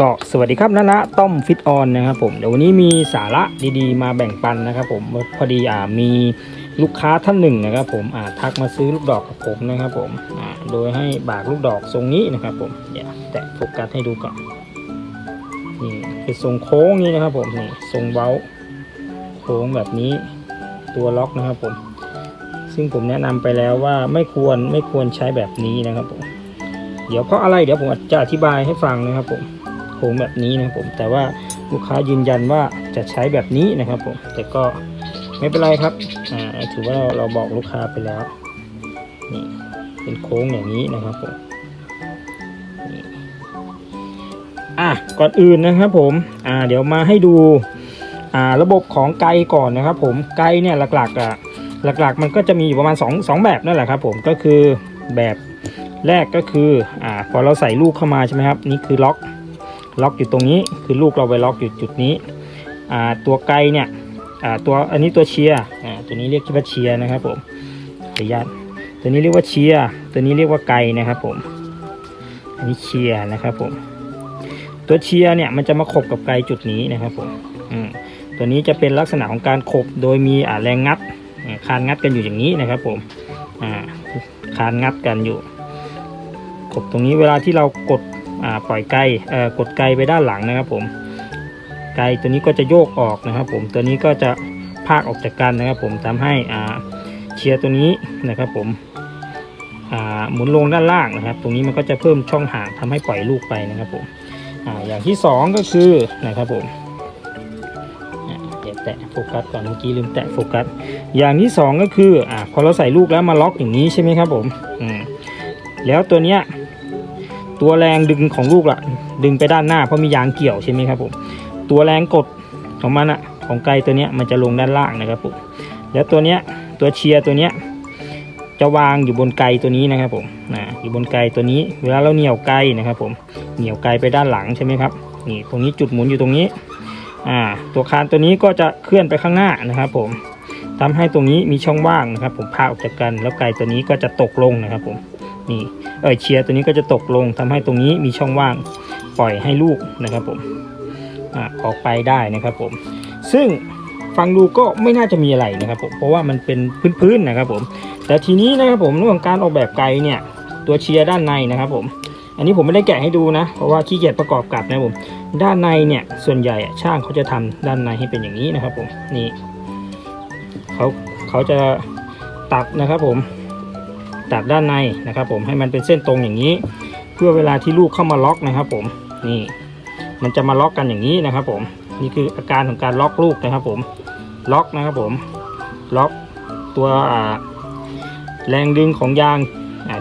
ก็สวัสดีครับนะนะต้อมฟิตออนนะครับผมเดี๋ยววันนี้มีสาระดีๆ มาแบ่งปันนะครับผมพอดีอ่ามีลูกค้าท่านหนึ่งนะครับ ผมอ่าทักมาซื้อลูกดอกกับผมนะครับผมอ่าโดยให้บากลูกดอกทรงนี้นะครับ ผมเดี๋ยวแตะโฟกัสให้ดูก่อนนี่เป็นทรงโค้งนี้นะครับ ผมนี่ทรงเว้าโค้งแบบนี้ตัวล็อกนะครับผม ซึ่งผมแนะนำไปแล้วว่าไม่ควรไม่ควรใช้แบบนี้นะครับผม เดี๋ยวเพราะอะไรเดี๋ยวผมจะอธิบายให้ฟังนะครับผมโค้งแบบนี้นะครับผมแต่ว่าลูกค้ายืนยันว่าจะใช้แบบนี้นะครับผมแต่ก็ไม่เป็นไรครับถือว่าเราเราบอกลูกค้าไปแล้วนี่เป็นโค้งอย่างนี้นะครับผมนี่อะก่อนอื่นนะครับผมอ่าเดี๋ยวมาให้ดูอ่าระบบของไกก่อนนะครับ ผมไกเนี่ยหลักๆอะหลักๆ มันก็จะมีอยู่ประมาณ2 2แบบนั่นแหละครับผมก็คือแบบ แรกก็คืออ่าพอเราใส่ลูกเข้ามาใช่ไหมครับนี่คือล็อกล็อกอยู่ตรงนี้คือลูกเราไปล็อกอยู่จุดนี้อ่าตัวไกเนี่ยอ่าตัวอันนี้ตัวเชียร์อ่าตัวนี้เรียกว่าเชียร์นะครับผมขออนุญาตตัวนี้เรียกว่าเชียร์ตัวนี้เรียกว่าไกนะครับผมอันนี้เชียร์นะครับผมตัวเชียร์เนี่ยมันจะมาขบกับไกจุดนี้นะครับผมอืมตัวนี้จะเป็นลักษณะของการขบโดยมีอ่าแรงงัดคานงัดกันอยู่อย่างนี้นะครับผมอ่าคานงัดกันอยู่ กดตรงนี้เวลาที่เรากดปล่อยไกลกดไกลไปด้านหลังนะครับผมไกลตัวนี้ก็จะโยกออกนะครับ ผมตัวนี้ก็จะพากออกจากกันนะครับ ผมทำให้อ่าเชียร์ตัวนี้นะครับผมอ่าหมุนลงด้านล่างนะครับ ตรงนี้มันก็จะเพิ่มช่องห่างทำให้ปล่อยลูกไปนะครับผมอ่าอย่างที่สองก็คือนะครับผมเดี๋ยวแตะโฟกัสก่อนเมื่อกี้ลืมแตะโฟกัสอย่างที่สองก็คืออ่าพอเราใส่ลูกแล้วมาล็อกอย่างนี้ใช่ไหมครับผมอืมแล้วตัวเนี้ย ตัวแรงดึงของลูกละดึงไปด้านหน้าเพราะมียางเกี่ยวใช่ไหมครับผมตัวแรงกดของมันอะของไกลตัวเนี้ยมันจะลงด้านล่างนะครับผมแล้วตัวเนี้ยตัวเชียร์ตัวเนี้ยจะวางอยู่บนไกลตัวนี้นะครับผมนะอยู่บนไกลตัวนี้ เวลาเราเหนี่ยวไกลนะครับผมเหนี่ยวไกลไปด้านหลังใช่ไหมครับนี่ตรงนี้จุดหมุนอยู่ตรงนี้อ่าตัวคานตัวนี้ก็จะเคลื่อนไปข้างหน้านะครับผมทำให้ตรงนี้มีช่องว่างนะครับ ผมพาออกจากกัน แล้วไกลตัวนี้ก็จะตกลงนะครับผม นี่เออเชียร์ตัวนี้ก็จะตกลงทำให้ตรงนี้มีช่องว่างปล่อยให้ลูกนะครับผมอออกไปได้นะครับผม ซึ่งฟังดูก็ไม่น่าจะมีอะไรนะครับผมเพราะว่ามันเป็นพื้นๆนะครับผม แต่ทีนี้นะครับผมเรื่องของการออกแบบไกลเนี่ยตัวเชียร์ด้านในนะครับผมอันนี้ผมไม่ได้แกะให้ดูนะ เพราะว่าขี้เกียจประกอบกับนะครับผมด้านในเนี่ยส่วนใหญ่ช่างเขาจะทำด้านในให้เป็นอย่างนี้นะครับผมนี่เขาเขาจะตัดนะครับผม ตัดด้านในนะครับ ผมให้มันเป็นเส้นตรงอย่างนี้ เพื่อเวลาที่ลูกเข้ามาล็อกนะครับ ผมนี่มันจะมาล็อกกันอย่างนี้นะครับ ผมนี่คืออาการของการล็อกลูกนะครับ ผมล็อกนะครับ ผมล็อกตัวแรงดึงของยาง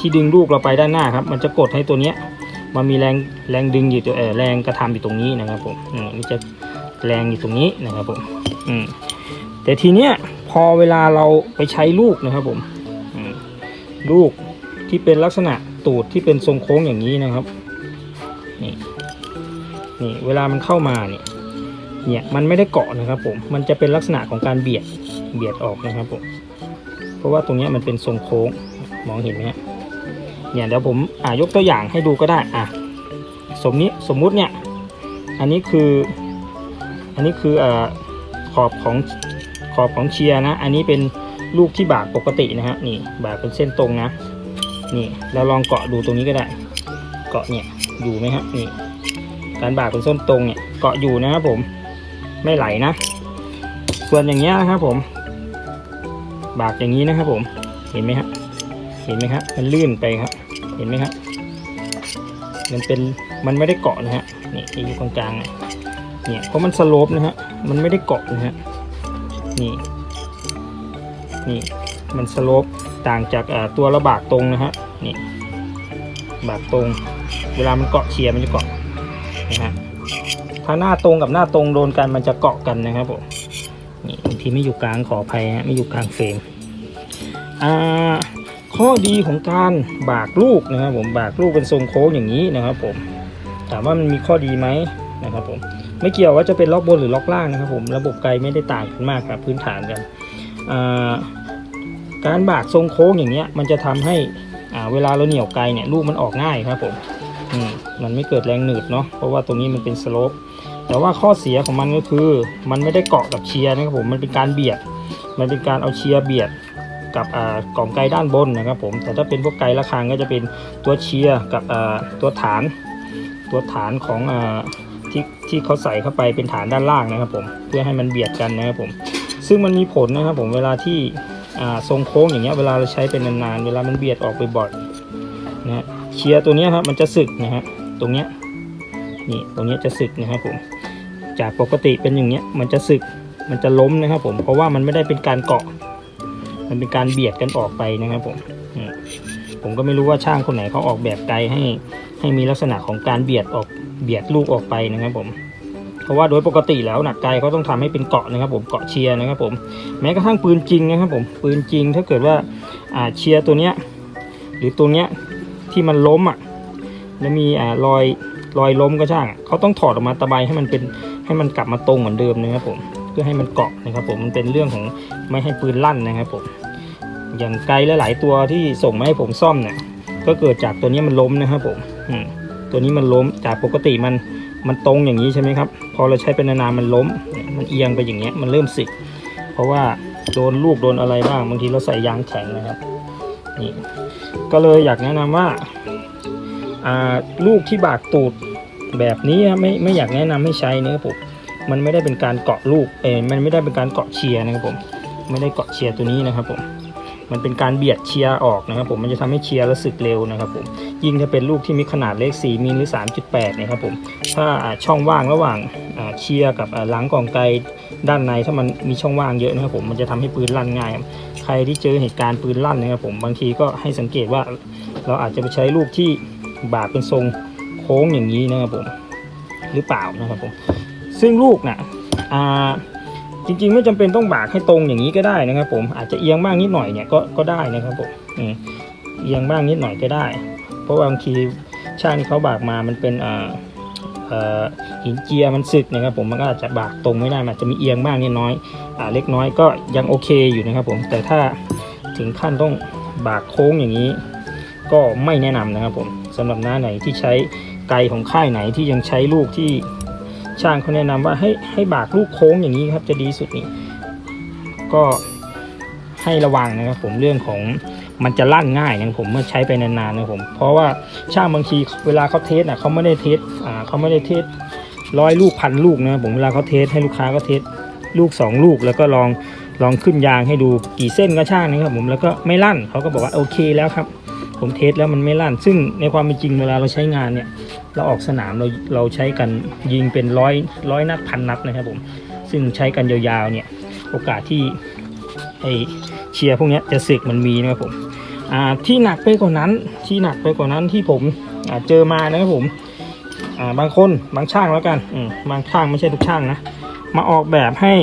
ที่ดึงลูกเราไปด้านหน้าครับ มันจะกดให้ตัวเนี้ยมันมีแรงแรงดึงอยู่ตัวแรงกระทำอยู่ตรงนี้นะครับ ผมอืมมันจะแรงอยู่ตรงนี้นะครับ ผม อืมแต่ทีเนี้ยพอเวลาเราไปใช้ลูกนะครับ ผม ลูกที่เป็นลักษณะตูดที่เป็นทรงโค้งอย่างนี้นะครับนี่นี่เวลามันเข้ามาเนี่ยเนี่ยมันไม่ได้เกาะนะครับผมมันจะเป็นลักษณะของการเบียดเบียดออกนะครับผมเพราะว่าตรงนี้มันเป็นทรงโค้งมองเห็นไหมฮะเนี่ยเดี๋ยวผมอ่ายกตัวอย่างให้ดูก็ได้อะสมนี้สมมุติเนี่ยอันนี้คืออันนี้คืออ่าขอบของขอบของเชียร์นะ อันนี้เป็น ลูกที่บากปกตินะฮะนี่บากเป็นเส้นตรงนะ นี่เราลองเกาะดูตรงนี้ก็ได้ เกาะเนี่ยอยู่ไหมฮะนี่การบากเป็นส้นตรงเนี่ยเกาะอยู่นะครับผมไม่ไหลนะ ส่วนอย่างเงี้ยนะครับผม บากอย่างนี้นะครับผมเห็นไหมฮะเห็นไหมครับมันลื่นไปครับ เห็นไหมครับมันเป็นมันไม่ได้เกาะนะฮะนี่ที่อยู่ตรงกลางเนี่ยเนี่ยเพราะมันสโลปนะฮะมันไม่ได้เกาะนะฮะนี่ นี่มันสโลปต่างจากตัวระบากตรงนะฮะนี่บากตรง เวลามันเกาะเชียร์มันจะเกาะนะฮะถ้าหน้าตรงกับหน้าตรงโดนกันมันจะเกาะกันนะครับผมนี่บางทีไม่อยู่กลางขออภัยฮะไม่อยู่กลางเฟรมอ่าข้อดีของการบากลูกนะครับผมบากลูกเป็นทรงโค้งอย่างนี้นะครับผมถามว่ามันมีข้อดีไหมนะครับผมไม่เกี่ยวว่าจะเป็นล็อกบนหรือล็อกล่างนะครับผมระบบไกลไม่ได้ต่างกันมากครับพื้นฐานกัน การบากทรงโค้งอย่างเนี้ยมันจะทำให้เวลาเราเหนี่ยวไกลเนี่ยลูกมันออกง่ายครับผมอืมมันไม่เกิดแรงหนืดเนาะเพราะว่าตรงนี้มันเป็นสโลปแต่ว่าข้อเสียของมันก็คือมันไม่ได้เกาะกับเชียร์นะครับผมมันเป็นการเบียด มันเป็นการเอาเชียร์เบียดกับกล่องไกด้านบนนะครับผมแต่ถ้าเป็นพวกไกระฆังก็จะเป็นตัวเชียร์กับตัวฐาน ตัวฐานของอที่ที่เขาใส่เข้าไปเป็นฐานด้านล่างนะครับผมเพื่อให้มันเบียดกันนะครับผม ซึ่งมันมีผลนะครับผมเวลาที่ทรงโค้งอย่างเงี้ยเวลาเราใช้เป็นนานๆเวลามันเบียดออกไปบ่อยนะฮะเชียร์ตัวนี้ครับมันจะสึกนะฮะตรงเนี้ยนี่ตรงเนี้ยจะสึกนะครับผมจากปกติเป็นอย่างเงี้ยมันจะสึกมันจะล้มนะครับผมเพราะว่ามันไม่ได้เป็นการเกาะ มันเป็นการเบียดกันออกไปนะครับผมอืมผมก็ไม่รู้ว่าช่างคนไหนเขาออกแบบไกลให้ให้มีลักษณะของการเบียดออกเบียดลูกออกไปนะครับผม เพราะว่าโดยปกติแล้วหนักไกลเขาต้องทำให้เป็นเกาะนะครับผมเกาะเชียร์นะครับผมแม้กระทั่งปืนจริงนะครับผมปืนจริงถ้าเกิดว่าอ่าเชียร์ตัวเนี้ยหรือตัวเนี้ยที่มันล้มอะแล้วมีอ่ารอยรอยล้มก็ช่างเขาต้องถอดออกมาตะไบให้มันเป็นให้มันกลับมาตรงเหมือนเดิมนะครับผมเพื่อให้มันเกาะนะครับผมมันเป็นเรื่องของไม่ให้ปืนลั่นนะครับผมอย่างไกลหลายๆตัวที่ส่งมาให้ผมซ่อมเนี่ยก็เกิดจากตัวนี้มันล้มนะครับผมอืมตัวนี้มันล้มจากปกติมันมันตรงอย่างนี้ใช่ไหมครับ อเราใช้เป็นนานๆมันล้ม มันเอียงไปอย่างเงี้ยมันเริ่มสิกเพราะว่าโดนลูกโดนอะไรบ้างบางทีเราใส่ยางแข็งนะครับนี่ก็เลยอยากแนะนำว่าอ่าลูกที่บากตูดแบบนี้ไม่ไม่อยากแนะนำให้ใช้นะครับผมมันไม่ได้เป็นการเกาะลูกเออมันไม่ได้เป็นการเกาะเชียร์นะครับผมไม่ได้เกาะเชียร์ตัวนี้นะครับผม มันเป็นการเบียดเชียร์ออกนะครับผมมันจะทำให้เชียร์แล้วสึกเร็วนะครับผมยิ่งถ้าเป็นลูกที่มีขนาดเลข 4มิลหรือ 3.8นะครับผมถ้าช่องว่างระหว่างเชียร์กับหลังกล่องไกลด้านในถ้ามันมีช่องว่างเยอะนะครับผมมันจะทำให้ปืนลั่นง่าย ใครที่เจอเหตุการณ์ปืนลั่นนะครับผมบางทีก็ให้สังเกตว่าเราอาจจะไปใช้ลูกที่บาดเป็นทรงโค้งอย่างนี้นะครับผมหรือเปล่านะครับผมซึ่งลูกน่ะอ่า จริงๆ ไม่จำเป็นต้องบากให้ตรงอย่างนี้ก็ได้นะครับ ผมอาจจะเอียงบ้างนิดหน่อยเนี่ยก็ก็ได้นะครับผมเอียงบ้างนิดหน่อยก็ได้ เพราะว่าบางทีช่างเขาบากมามันเป็นหินเจียมันสึกนะครับผมมันก็อาจจะบากตรงไม่ได้มันอาจจะมีเอียงบ้างนิดน้อยอเล็กน้อยก็ยังโอเคอยู่นะครับผมแต่ถ้าถึงขั้นต้องบากโค้งอย่างนี้ ก็ไม่แนะนำนะครับผมสำหรับหน้าไหนที่ใช้ไกลของค่ายไหนที่ยังใช้ลูกที่ ช่างเขาแนะนำว่าให้ให้บากลูกโค้งอย่างนี้ครับจะดีสุดนี่ก็ให้ระวังนะครับผมเรื่องของมันจะลั่นง่ายนะผมเมื่อใช้ไปนานๆนะผมเพราะว่าช่างบางทีเวลาเขาเทสอะเขาไม่ได้เทสอ่าเขาไม่ได้เทสร้อยลูกพันลูกนะผมเวลาเขาเทสให้ลูกค้าก็เทสลูกสองลูกแล้วก็ลองลองขึ้นยางให้ดูกี่เส้นก็ช่างนะครับผมแล้วก็ไม่ลั่นเขาก็บอกว่าโอเคแล้วครับ ผมเทสแล้วมันไม่ลั่น ซึ่งในความเป็นจริงเวลาเราใช้งานเนี่ย เราออกสนามเราเราใช้กันยิงเป็นร้อยร้อยนัดพันนัดนะครับผม ซึ่งใช้กันยาวๆเนี่ยโอกาสที่ไอเชียร์พวกนี้จะสึกมันมีนะครับผมอ่าที่หนักไปกว่านั้นที่หนักไปกว่านั้นที่ผมเจอมานะครับผมอ่าบางคนบางช่างแล้วกันอืบางช่างไม่ใช่ทุกช่างนะมาออกแบบให้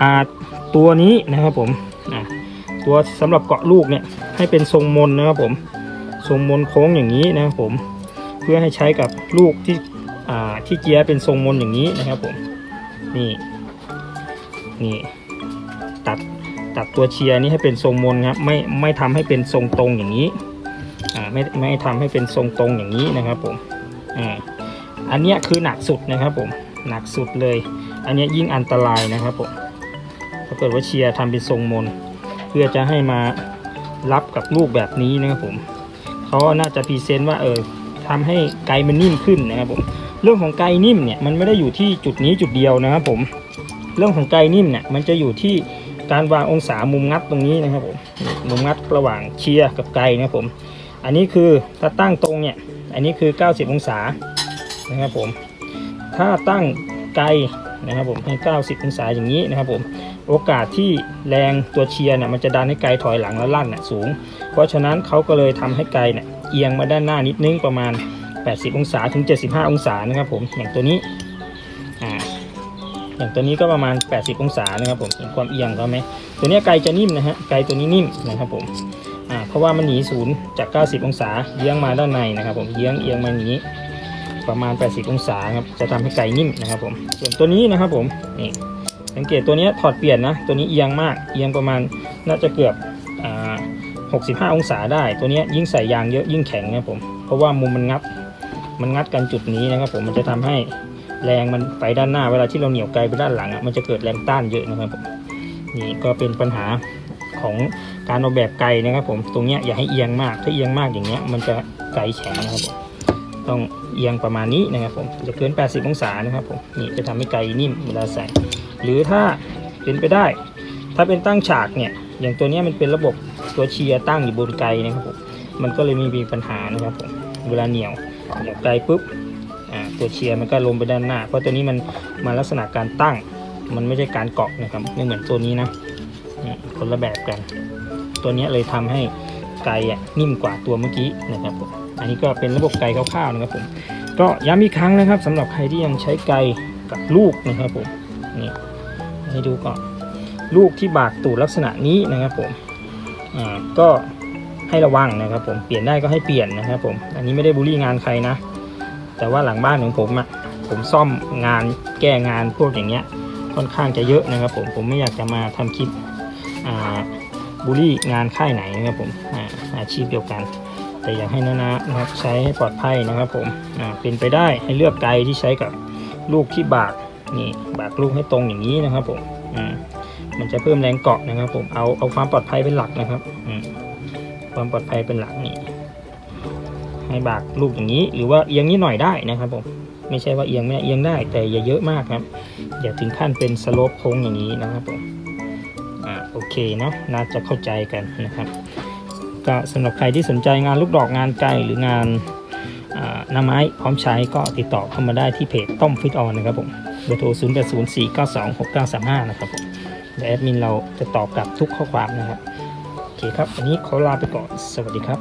อ่าตัวนี้นะครับผมตัวสำหรับเกาะลูกเนี่ย ให้เป็นทรงมนนะครับผมทรงมนโค้งอย่างนี้นะครับผมเพื่อให้ใช้กับลูกที่ที่เจียเป็นทรงมนอย่างนี้นะครับผมนี่นี่ตัดตัดตัวเชียร์นี้ให้เป็นทรงมนครับไม่ไม่ทำให้เป็นทรงตรงอย่างนี้อ่ไม่ไม่ทำให้เป็นทรงตรงอย่างนี้นะครับผมอ่าอันนี้คือหนักสุดนะครับผมหนักสุดเลย อันนี้ยยิ่งอันตรายนะครับผมถ้าเกิดว่าเชียร์ทำเป็นทรงมน เพื่อจะให้มา รับกับลูกแบบนี้นะครับผมเขาน่าจะพรีเซนต์ว่าเออทำให้ไกมันนิ่มขึ้นนะครับผมเรื่องของไกนิ่มเนี่ยมันไม่ได้อยู่ที่จุดนี้จุดเดียวนะครับผมเรื่องของไกนิ่มเนี่ยมันจะอยู่ที่การวางองศามุมงัดตรงนี้นะครับผมมุมงัดระหว่างเชียร์กับไกนะครับผม อันนี้คือถ้าตั้งตรงเนี่ยอันนี้คือ 90 องศานะครับผมถ้าตั้งไกนะครับผมให้ 90 องศาอย่างนี้นะครับผม โอกาสที่แรงตัวเชียร์เนี่ยมันจะดันให้ไกลถอยหลังแล้วลั่นน่ะสูง เพราะฉะนั้นเขาก็เลยทำให้ไกลเนี่ยเอียงมาด้านหน้านิดนึงประมาณ 80 องศาถึง 75 องศานะครับผมอย่างตัวนี้อ่าอย่างตัวนี้ก็ประมาณ 80 องศานะครับผมเห็นความเอียงเขาไหมตัวนี้ไกลจะนิ่มนะฮะไกลตัวนี้นิ่มนะครับผมอ่าเพราะว่ามันหนีศูนย์จาก 90 องศาเยื้องมาด้านในนะครับผมเยื้องเอียงมาอย่างนี้ประมาณ 80 องศาครับจะทำให้ไกลนิ่มนะครับผมส่วนตัวนี้นะครับผมนี่ สังเกตตัวนี้ถอดเปลี่ยนนะ ตัวนี้เอียงมาก เอียงประมาณน่าจะเกือบอ่า65 องศาได้ ตัวนี้ยิ่งใส่ยางเยอะยิ่งแข็งนะผม เพราะว่ามุมมันงับ มันงัดกันจุดนี้นะครับผม มันจะทำให้แรงมันไปด้านหน้า เวลาที่เราเหนี่ยวไกลไปด้านหลังอะ มันจะเกิดแรงต้านเยอะนะครับผม นี่ก็เป็นปัญหาของการออกแบบไกลนะครับผม ตรงเนี้ยอย่าให้เอียงมาก ถ้าเอียงมากอย่างเงี้ยมันจะไกลแข็งนะครับผม ต้องเอียงประมาณนี้นะครับผม จะเกิน 80 องศานะครับผม นี่จะทำให้ไกลนิ่มเวลาใส่ หรือถ้าเป็นไปได้ ถ้าเป็นตั้งฉากเนี่ย อย่างตัวนี้มันเป็นระบบตัวเชียร์ตั้งอยู่บนไกลนะครับผมมันก็เลยมีมีปัญหานะครับผมเวลาเหนียวเหนียวไกลปุ๊บตัวเชียร์มันก็ลงไปด้านหน้า เพราะตัวนี้มันมาลักษณะการตั้ง มันไม่ใช่การเกาะนะครับไม่เหมือนตัวนี้นะคนละแบบกัน ตัวนี้เลยทำให้ไกลอะนิ่มกว่าตัวเมื่อกี้นะครับผมอันนี้ก็เป็นระบบไกลคร่าวๆนะครับผมก็ย้ำอีกครั้งนะครับสำหรับใครที่ยังใช้ไกลกับลูกนะครับผมนี่ ให้ดูก่อน ลูกที่บากตูดลักษณะนี้นะครับผมอ่าก็ให้ระวังนะครับผมเปลี่ยนได้ก็ให้เปลี่ยนนะครับผมอันนี้ไม่ได้บูลลี่งานใครนะ แต่ว่าหลังบ้านของผมอะ่ะผมซ่อมงานแก้งานพวกอย่างเงี้ยค่อนข้างจะเยอะนะครับผมผมไม่อยากจะมาทำคลิปอ่าบูลลี่งานค่ายไหนนะครับผมอาอาชีพเดียวกัน แต่อยากให้นานานะครับใช้ให้ปลอดภัยนะครับผมอ่าเป็นไปได้ให้เลือกไกลที่ใช้กับลูกที่บาก นี่บากลูกให้ตรงอย่างนี้นะครับผมอ่ามันจะเพิ่มแรงเกาะนะครับ ผมเอาเอาความปลอดภัยเป็นหลักนะครับอืความปลอดภัยเป็นหลักนี่ให้บากลูกอย่างนี้ หรือว่าเอียงนิดหน่อยได้นะครับผมไม่ใช่ว่าเอียงไม่ได้เอียงได้แต่อย่าเยอะมากครับ อย่าถึงขั้นเป็นสโลปโค้งอย่างนี้นะครับผมอ่าโอเคเนาะน่าจะเข้าใจกันนะครับก็สำหรับใครที่สนใจงานลูกดอกงานไกลหรืองานหน้าไม้พร้อมใช้ก็ติดต่อเข้ามาได้ที่เพจต้อมฟิตออนนะครับผม เบอร์โทร 0 8 0 4 9 2 6 9 3 5 นะครับผมเดี๋ยวแอดมินเราจะตอบกลับทุกข้อความนะครับ โอเคครับ วันนี้ขอลาไปก่อน สวัสดีครับ